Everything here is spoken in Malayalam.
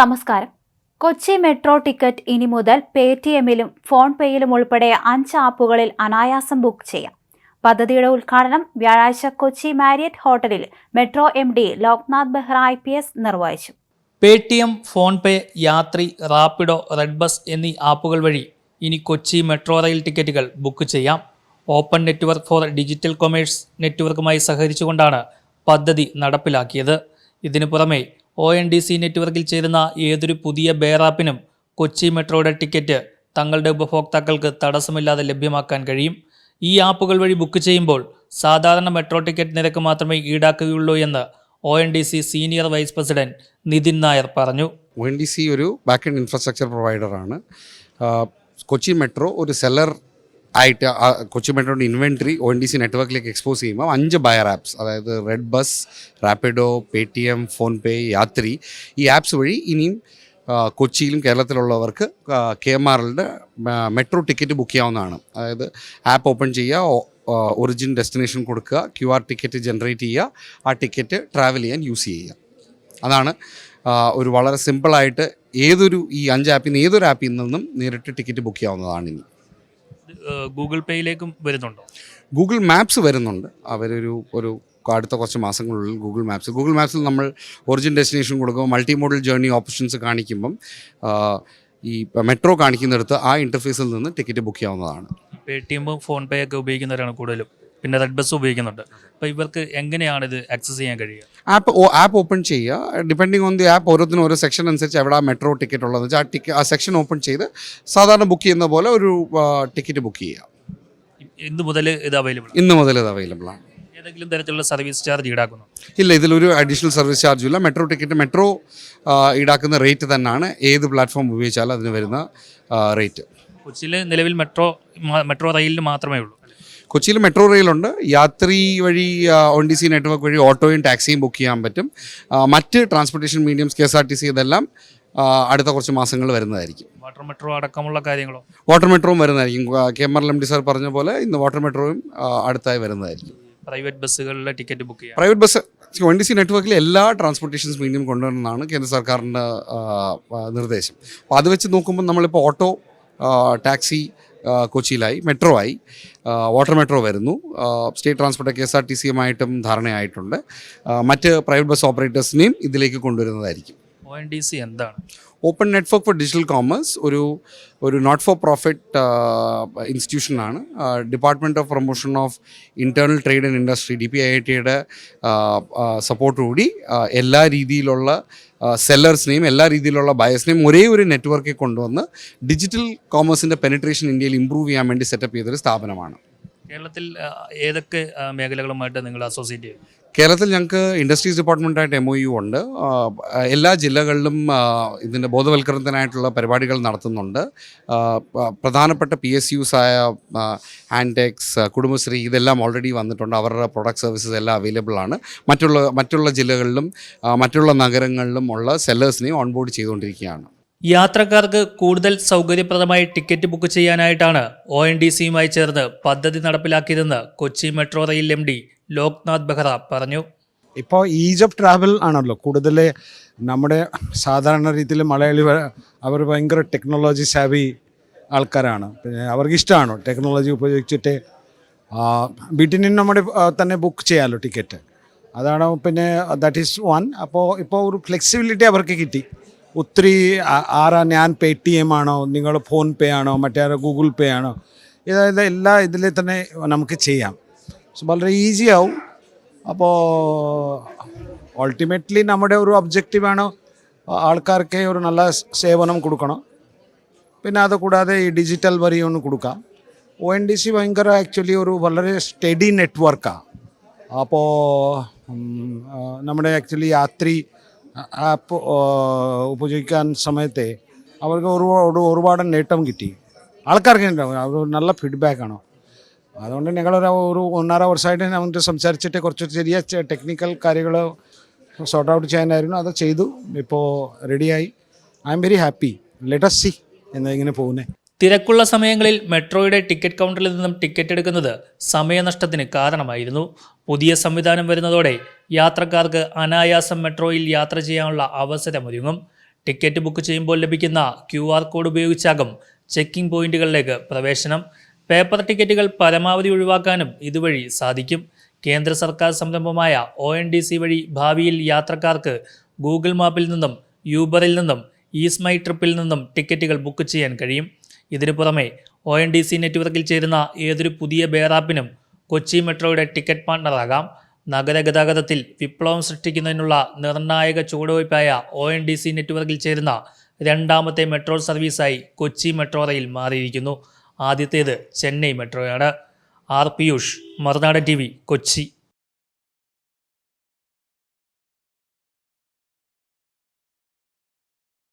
നമസ്കാരം. കൊച്ചി മെട്രോ ടിക്കറ്റ് ഇനി മുതൽ പേ ടി എമ്മിലും ഫോൺ പേയിലും ഉൾപ്പെടെ അഞ്ച് ആപ്പുകളിൽ അനായാസം ബുക്ക് ചെയ്യാം. പദ്ധതിയുടെ ഉദ്ഘാടനം വ്യാഴാഴ്ച കൊച്ചി മാരിയറ്റ് ഹോട്ടലിൽ metro M D Loknath Behera I P S നിർവഹിച്ചു. Paytm PhonePe Yatri Rapido red bus എന്നീ ആപ്പുകൾ വഴി ഇനി കൊച്ചി മെട്രോ റെയിൽ ടിക്കറ്റുകൾ ബുക്ക് ചെയ്യാം. Open network for digital commerce നെറ്റ്വർക്കുമായി സഹകരിച്ചുകൊണ്ടാണ് പദ്ധതി നടപ്പിലാക്കിയത്. ഇതിനു പുറമെ ഒ എൻ ഡി സി നെറ്റ്വർക്കിൽ ചേരുന്ന ഏതൊരു പുതിയ ബെയറാപ്പിനും കൊച്ചി മെട്രോയുടെ ടിക്കറ്റ് തങ്ങളുടെ ഉപഭോക്താക്കൾക്ക് തടസ്സമില്ലാതെ ലഭ്യമാക്കാൻ കഴിയും. ഈ ആപ്പുകൾ വഴി ബുക്ക് ചെയ്യുമ്പോൾ സാധാരണ മെട്രോ ടിക്കറ്റ് നിരക്ക് മാത്രമേ ഈടാക്കുകയുള്ളൂ എന്ന് O N D C senior vice president Nitin Nair പറഞ്ഞു. ഒ എൻ ഡി സി ഒരു ബാക്ക് എൻഡ് ഇൻഫ്രാസ്ട്രക്ചർ പ്രൊവൈഡറാണ് കൊച്ചി മെട്രോ ഒരു സെല്ലർ ആയിട്ട് കൊച്ചി മെട്രോയുടെ inventory O N D C നെറ്റ്വർക്കിലേക്ക് എക്സ്പോസ് ചെയ്യുമ്പോൾ അഞ്ച് ബയർ ആപ്സ് അതായത് red bus Rapido Paytm PhonePe Yatri ഈ ആപ്സ് വഴി ഇനിയും കൊച്ചിയിലും കേരളത്തിലുള്ളവർക്ക് കെ എം ആറിന്റെ മെട്രോ ടിക്കറ്റ് ബുക്ക് ചെയ്യാവുന്നതാണ്. അതായത് ആപ്പ് ഓപ്പൺ ചെയ്യുക ഒറിജിൻ ഡെസ്റ്റിനേഷൻ കൊടുക്കുക ക്യു ആർ ടിക്കറ്റ് ജനറേറ്റ് ചെയ്യുക ആ ടിക്കറ്റ് ട്രാവൽ ചെയ്യാൻ യൂസ് ചെയ്യുക. അതാണ് ഒരു വളരെ സിമ്പിളായിട്ട് ഏതൊരു ഈ അഞ്ച് ആപ്പിൽ നിന്ന് ഏതൊരു ആപ്പിൽ നിന്നും നേരിട്ട് ടിക്കറ്റ് ബുക്ക് ചെയ്യാവുന്നതാണ് ഇനി. ഗൂഗിൾ പേയിലേക്കും വരുന്നുണ്ടോ? ഗൂഗിൾ മാപ്സ് വരുന്നുണ്ട്. അവരൊരു ഒരു അടുത്ത കുറച്ച് മാസങ്ങളുള്ളിൽ ഗൂഗിൾ മാപ്സ് ഗൂഗിൾ മാപ്സിൽ നമ്മൾ ഒറിജിൻ ഡെസ്റ്റിനേഷൻ കൊടുക്കുമ്പോൾ മൾട്ടി മോഡൽ ജേർണി ഓപ്ഷൻസ് കാണിക്കുമ്പം ഈ മെട്രോ കാണിക്കുന്നിടത്ത് ആ ഇന്റർഫേസിൽ നിന്ന് ടിക്കറ്റ് ബുക്ക് ചെയ്യാവുന്നതാണ്. പേ ടി എമ്മും ഫോൺ പേ ഒക്കെ ഉപയോഗിക്കുന്നവരാണ് കൂടുതലും. പിന്നെ റെഡ് ബസ് ഉപയോഗിക്കുന്നുണ്ട്. അപ്പോൾ ഇവർക്ക് എങ്ങനെയാണ് ഇത് ആക്സസ് ചെയ്യാൻ കഴിയുക? ആപ്പ് ആപ്പ് ഓപ്പൺ ചെയ്യുക. ഡിപ്പെൻഡിങ് ഓൺ ദി ആപ്പ് ഓരോത്തിനും ഓരോ സെക്ഷൻ അനുസരിച്ച് എവിടെ ആ മെട്രോ ടിക്കറ്റ് ഉള്ളത്. വെച്ചാൽ ആ ടിക്കറ്റ് ആ സെക്ഷൻ ഓപ്പൺ ചെയ്ത് സാധാരണ ബുക്ക് ചെയ്യുന്ന പോലെ ഒരു ടിക്കറ്റ് ബുക്ക് ചെയ്യുക. ഇന്ന് മുതൽ ഇത് അവൈലബിൾ ഇന്ന് മുതൽ ഇത് അവൈലബിൾ ആണ്. ഏതെങ്കിലും തരത്തിലുള്ള സർവീസ് ചാർജ് ഈടാക്കുന്നു? ഇല്ല ഇതിലൊരു അഡീഷണൽ സർവീസ് ചാർജും ഇല്ല. മെട്രോ ടിക്കറ്റ് മെട്രോ ഈടാക്കുന്ന റേറ്റ് തന്നെയാണ്. ഏത് പ്ലാറ്റ്ഫോം ഉപയോഗിച്ചാലും അതിന് വരുന്ന റേറ്റ് കൊച്ചിയിൽ നിലവിൽ മെട്രോ മെട്രോ റെയിലിന് മാത്രമേ ഉള്ളൂ. കൊച്ചിയിൽ മെട്രോ റെയിലുണ്ട്. യാത്രി വഴി ഒ ഡി സി നെറ്റ്വർക്ക് വഴി ഓട്ടോയും ടാക്സിയും ബുക്ക് ചെയ്യാൻ പറ്റും. മറ്റ് transportation mediums K S R T C ഇതെല്ലാം അടുത്ത കുറച്ച് മാസങ്ങൾ വരുന്നതായിരിക്കും. വാട്ടർ മെട്രോ അടക്കമുള്ള കാര്യങ്ങളോ? വാട്ടർ മെട്രോയും വരുന്നതായിരിക്കും. K M R M D sir പറഞ്ഞ പോലെ ഇന്ന് വാട്ടർ മെട്രോയും അടുത്തായി വരുന്നതായിരിക്കും. പ്രൈവറ്റ് ബസ്സുകളിലെ ടിക്കറ്റ് ബുക്ക് ചെയ്യാം. Private bus O N D നെറ്റ്വർക്കിലെ എല്ലാ ട്രാൻസ്പോർട്ടേഷൻസ് മീഡിയം കൊണ്ടുവരണമെന്നാണ് കേന്ദ്ര സർക്കാരിന്റെ നിർദ്ദേശം. അപ്പോൾ അത് വെച്ച് നോക്കുമ്പോൾ നമ്മളിപ്പോൾ ഓട്ടോ ടാക്സി കൊച്ചിയിലായി. മെട്രോ ആയി വാട്ടർ മെട്രോ വരുന്നു. State transport K S R T സിയുമായിട്ടും ധാരണയായിട്ടുണ്ട്. മറ്റ് പ്രൈവറ്റ് ബസ് ഓപ്പറേറ്റേഴ്സിനെയും ഇതിലേക്ക് കൊണ്ടുവരുന്നതായിരിക്കും. ഒ എൻ ഡി സി എന്താണ്? Open network for digital commerce ഒരു ഒരു not for profit ഇൻസ്റ്റിറ്റ്യൂഷനാണ് department of promotion of internal trade and industry D P I I ടിയുടെ സപ്പോർട്ടോടുകൂടി എല്ലാ രീതിയിലുള്ള സെല്ലേഴ്സിനെയും എല്ലാ രീതിയിലുള്ള ബയേഴ്സിനെയും ഒരേ ഒരു നെറ്റ്വർക്കിൽ കൊണ്ടുവന്ന് ഡിജിറ്റൽ കോമേഴ്സിന്റെ പെനിട്രേഷൻ ഇന്ത്യയിൽ ഇമ്പ്രൂവ് ചെയ്യാൻ വേണ്ടി സെറ്റപ്പ് ചെയ്തൊരു സ്ഥാപനമാണ്. കേരളത്തിൽ ഏതൊക്കെ മേഖലകളുമായിട്ട് നിങ്ങൾ അസോസിയേറ്റ് ചെയ്യും? കേരളത്തിൽ ഞങ്ങൾക്ക് ഇൻഡസ്ട്രീസ് ഡിപ്പാർട്ട്മെന്റായിട്ട് എം ഒ യു ഉണ്ട്. എല്ലാ ജില്ലകളിലും ഇതിന്റെ ബോധവൽക്കരണത്തിനായിട്ടുള്ള പരിപാടികൾ നടത്തുന്നുണ്ട്. പ്രധാനപ്പെട്ട പി എസ് യുസ് ആയ കുടുംബശ്രീ ഇതെല്ലാം ഓൾറെഡി വന്നിട്ടുണ്ട്. അവരുടെ പ്രൊഡക്റ്റ് സർവീസസ് എല്ലാം അവൈലബിൾ ആണ്. മറ്റുള്ള മറ്റുള്ള ജില്ലകളിലും മറ്റുള്ള നഗരങ്ങളിലും ഉള്ള സെല്ലേഴ്സിനെയും ഓൺബോർഡ് ചെയ്തുകൊണ്ടിരിക്കുകയാണ്. യാത്രക്കാർക്ക് കൂടുതൽ സൗകര്യപ്രദമായി ടിക്കറ്റ് ബുക്ക് ചെയ്യാനായിട്ടാണ് ഒ എൻ ഡി സിയുമായി ചേർന്ന് പദ്ധതി നടപ്പിലാക്കിയതെന്ന് Kochi metro rail M D Loknath Behera പറഞ്ഞു. ഇപ്പോൾ ഈസ് ഓഫ് ട്രാവൽ ആണല്ലോ. കൂടുതൽ നമ്മുടെ സാധാരണ രീതിയിൽ മലയാളി അവർ ഭയങ്കര ടെക്നോളജി സാവി ആൾക്കാരാണ്. പിന്നെ അവർക്ക് ഇഷ്ടമാണ് ടെക്നോളജി ഉപയോഗിച്ചിട്ട് വീട്ടിൽ നിന്ന് നമ്മുടെ തന്നെ ബുക്ക് ചെയ്യാമല്ലോ ടിക്കറ്റ് അതാണ് പിന്നെ ദാറ്റ് ഈസ് വൺ അപ്പോൾ ഇപ്പോൾ ഒരു ഫ്ലെക്സിബിലിറ്റി അവർക്ക് കിട്ടി. ഒത്തിരി ആരാ ഞാൻ പേ ടി എം ആണോ നിങ്ങൾ ഫോൺ പേ ആണോ മറ്റേ ഗൂഗിൾ പേ ആണോ ഇതായത് എല്ലാ ഇതിൽ തന്നെ നമുക്ക് ചെയ്യാം. സോ വളരെ ഈസി ആവും. അപ്പോൾ അൾട്ടിമേറ്റ്ലി നമ്മുടെ ഒരു ഒബ്ജക്റ്റീവാണ് ആൾക്കാർക്ക് ഒരു നല്ല സേവനം കൊടുക്കണം. പിന്നെ അത് കൂടാതെ ഈ ഡിജിറ്റൽ വരി ഒന്ന് കൊടുക്കാം. ഒ എൻ ഡി സി ഭയങ്കര ആക്ച്വലി ഒരു വളരെ സ്റ്റഡി നെറ്റ്വർക്കാണ് അപ്പോൾ നമ്മുടെ ആക്ച്വലി യാത്രി ആപ്പ് ഉപയോഗിക്കാൻ സമയത്തെ അവർക്ക് ഒരുപാട് ഒരുപാട് നേട്ടം കിട്ടി. ആൾക്കാർക്ക് നല്ല ഫീഡ്ബാക്കാണ് അതുകൊണ്ട് ഞങ്ങളൊരു ഒരു ഒന്നര വർഷമായിട്ട് ഞങ്ങൾ സംസാരിച്ചിട്ട് കുറച്ച് ചെറിയ ടെക്നിക്കൽ കാര്യങ്ങൾ സോർട്ട് ഔട്ട് ചെയ്യാനായിരുന്നു. അത് ചെയ്തു. ഇപ്പോൾ റെഡിയായി I'm very happy let's see എന്നിങ്ങനെ പോകുന്നത് തിരക്കുള്ള സമയങ്ങളിൽ മെട്രോയുടെ ടിക്കറ്റ് കൗണ്ടറിൽ നിന്നും ടിക്കറ്റ് എടുക്കുന്നത് സമയനഷ്ടത്തിന് കാരണമായിരുന്നു. പുതിയ സംവിധാനം വരുന്നതോടെ യാത്രക്കാർക്ക് അനായാസം മെട്രോയിൽ യാത്ര ചെയ്യാനുള്ള അവസരമൊരുങ്ങും ടിക്കറ്റ് ബുക്ക് ചെയ്യുമ്പോൾ ലഭിക്കുന്ന ക്യു ആർ കോഡ് ഉപയോഗിച്ചാകും ചെക്കിംഗ് പോയിന്റുകളിലേക്ക് പ്രവേശനം. പേപ്പർ ടിക്കറ്റുകൾ പരമാവധി ഒഴിവാക്കാനും ഇതുവഴി സാധിക്കും. കേന്ദ്ര സർക്കാർ സംരംഭമായ ഒ എൻ ഡി സി വഴി ഭാവിയിൽ യാത്രക്കാർക്ക് ഗൂഗിൾ മാപ്പിൽ നിന്നും യൂബറിൽ നിന്നും ഈസ്മൈ ട്രിപ്പിൽ നിന്നും ടിക്കറ്റുകൾ ബുക്ക് ചെയ്യാൻ കഴിയും. ഇതിനു പുറമെ ഒ എൻ ഡി സി നെറ്റ്വർക്കിൽ ചേരുന്ന ഏതൊരു പുതിയ ബെയറാപ്പിനും കൊച്ചി മെട്രോയുടെ ടിക്കറ്റ് പാർട്ണറാകാം. നഗരഗതാഗതത്തിൽ വിപ്ലവം സൃഷ്ടിക്കുന്നതിനുള്ള നിർണായക ചുവടുവയ്പായ ഒ എൻ ഡി സി നെറ്റ്വർക്കിൽ ചേരുന്ന രണ്ടാമത്തെ മെട്രോ സർവീസായി കൊച്ചി മെട്രോ റെയിൽ മാറിയിരിക്കുന്നു. ആദ്യത്തേത് Chennai മെട്രോയാണ്. R Piyush Marunadan T Kochi.